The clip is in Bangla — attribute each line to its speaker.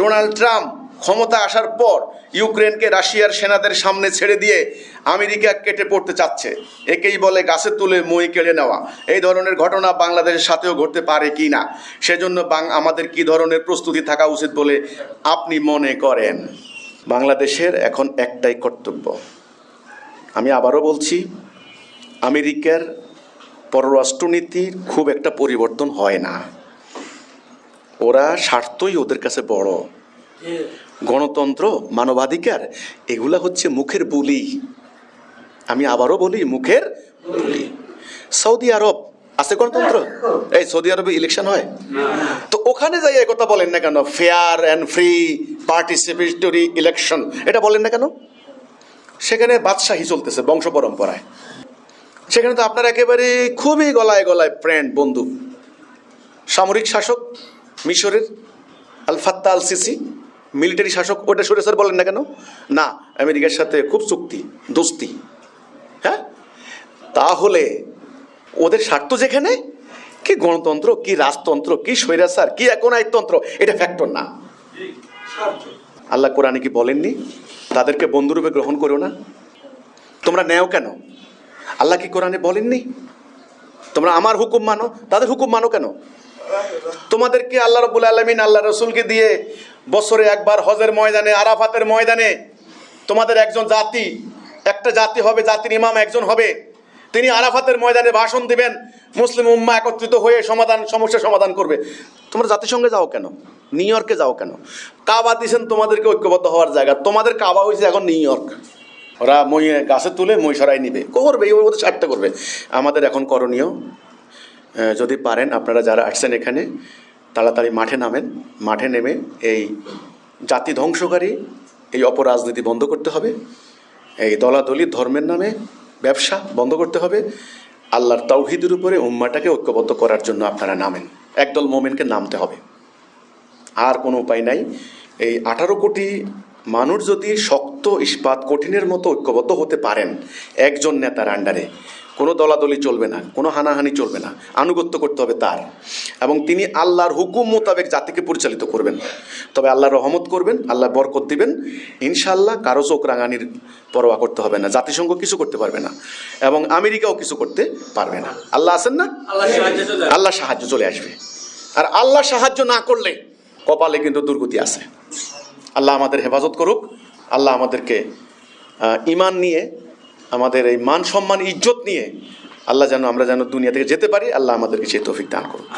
Speaker 1: ডোনাল্ড ট্রাম্প ক্ষমতা আসার পর ইউক্রেনকে রাশিয়ার সেনাদের সামনে ছেড়ে দিয়ে আমেরিকা কেটে পড়তে চাচ্ছে। একেই বলে গাছে তুলে মই কেড়ে নেওয়া। এই ধরনের ঘটনা বাংলাদেশের সাথেও ঘটতে পারে কি না? সেজন্য বাং আমাদের কি ধরনের প্রস্তুতি থাকা উচিত বলে আপনি মনে করেন? বাংলাদেশের এখন একটাই কর্তব্য। আমি আবারও বলছি, আমেরিকার পররাষ্ট্রনীতির খুব একটা পরিবর্তন হয় না। ওরা স্বার্থই ওদের কাছে বড়। গণতন্ত্র, মানবাধিকার, এগুলা হচ্ছে মুখের বুলি। আমি আবারও বলি, মুখের বুলি। সৌদি আরব, আছে গণতন্ত্র? এই সৌদি আরবে ইলেকশন হয়? তো ওখানে যাই কথা বলেন না কেন? Fair and free participatory election এটা বলেন না কেন? সেখানে বাদশাহী চলতেছে, বংশ পরম্পরায়। সেখানে তো আপনার একেবারে খুবই গলায় গলায় ফ্রেন্ড বন্ধু। সামরিক শাসক মিশরের আল ফাত্তা আল সিসি মিলিটারি শাসক ওটা সরে স্যার বলেন না কেন? না, আমেরিকার সাথে খুব চুক্তি, দোস্তি। হ্যাঁ? তাহলে ওদের স্বার্থ যেখানে? কি গণতন্ত্র, কি রাজতন্ত্র, কি স্বৈরাচার, কি একনায়তন্ত্র এটা ফ্যাক্টর না। আল্লাহ কোরআনে কি বলেননি? তাদেরকে বন্ধুরূপে গ্রহণ করো না। তোমরা নেও কেন? আল্লাহ কি কোরআনে বলেননি? তোমরা আমার হুকুম মানো? তাদের হুকুম মানো কেন? তোমাদেরকে আল্লাহ রবুল আলমিন, আল্লাহ রসুলকে দিয়ে বছরে একবার হজের ময়দানে, আরাফাতের ময়দানে তোমাদের একজন জাতি, একটা জাতি হবে, জাতির ইমাম একজন হবে। তিনি আরাফাতের ময়দানে ভাষণ দিবেন, মুসলিম উম্মা একত্রিত হয়ে সমাধান সমস্যার সমাধান করবে। তোমরা জাতিসংঘে যাও কেন? নিউ ইয়র্কে যাও কেন? কাবা দিয়েছেন তোমাদেরকে ঐক্যবদ্ধ হওয়ার জায়গা। তোমাদের কাবা হয়েছে এখন নিউ ইয়র্ক। ওরা মই গাছে তুলে মই সরাই নিবে। করবে ওদের স্বার্থে করবে। আমাদের এখন করণীয় যদি পারেন আপনারা যারা আসছেন এখানে, তাড়াতাড়ি মাঠে নামেন। মাঠে নেমে এই জাতি ধ্বংসকারী, এই অপরাজনীতি বন্ধ করতে হবে। এই দলাদলি, ধর্মের নামে ব্যবসা বন্ধ করতে হবে। আল্লাহর তাওহিদের উপরে উম্মাটাকে ঐক্যবদ্ধ করার জন্য আপনারা নামেন। একদল মোমেনকে নামতে হবে। আর কোনো উপায় নাই। এই আঠারো কোটি মানুষ যদি শক্ত, ইস্পাত, কঠিনের মতো ঐক্যবদ্ধ হতে পারেন, একজন নেতার আন্ডারে কোনো দলাদলি চলবে না কোনো হানাহানি চলবে না। আনুগত্য করতে হবে তার। এবং তিনি আল্লাহর হুকুম মোতাবেক জাতিকে পরিচালিত করবেন। তবে আল্লাহ রহমত করবেন আল্লাহ বরকত দিবেন। ইনশাল্লাহ কারও চোখ রাঙানির পরোয়া করতে হবে না জাতিসংঘ কিছু করতে পারবে না এবং আমেরিকাও কিছু করতে পারবে না। আল্লাহ আছেন না?
Speaker 2: আল্লাহ সাহায্য চলে আসবে।
Speaker 1: আর আল্লাহ সাহায্য না করলে কপালে কিন্তু দুর্গতি আছে। আল্লাহ আমাদের হেফাজত করুক। আল্লাহ আমাদেরকে ইমান নিয়ে আমাদের এই মান সম্মান, ইজ্জত নিয়ে আল্লাহ যেন আমরা যেন দুনিয়া থেকে যেতে পারি, আল্লাহ আমাদেরকে সেই তৌফিক দান করুক।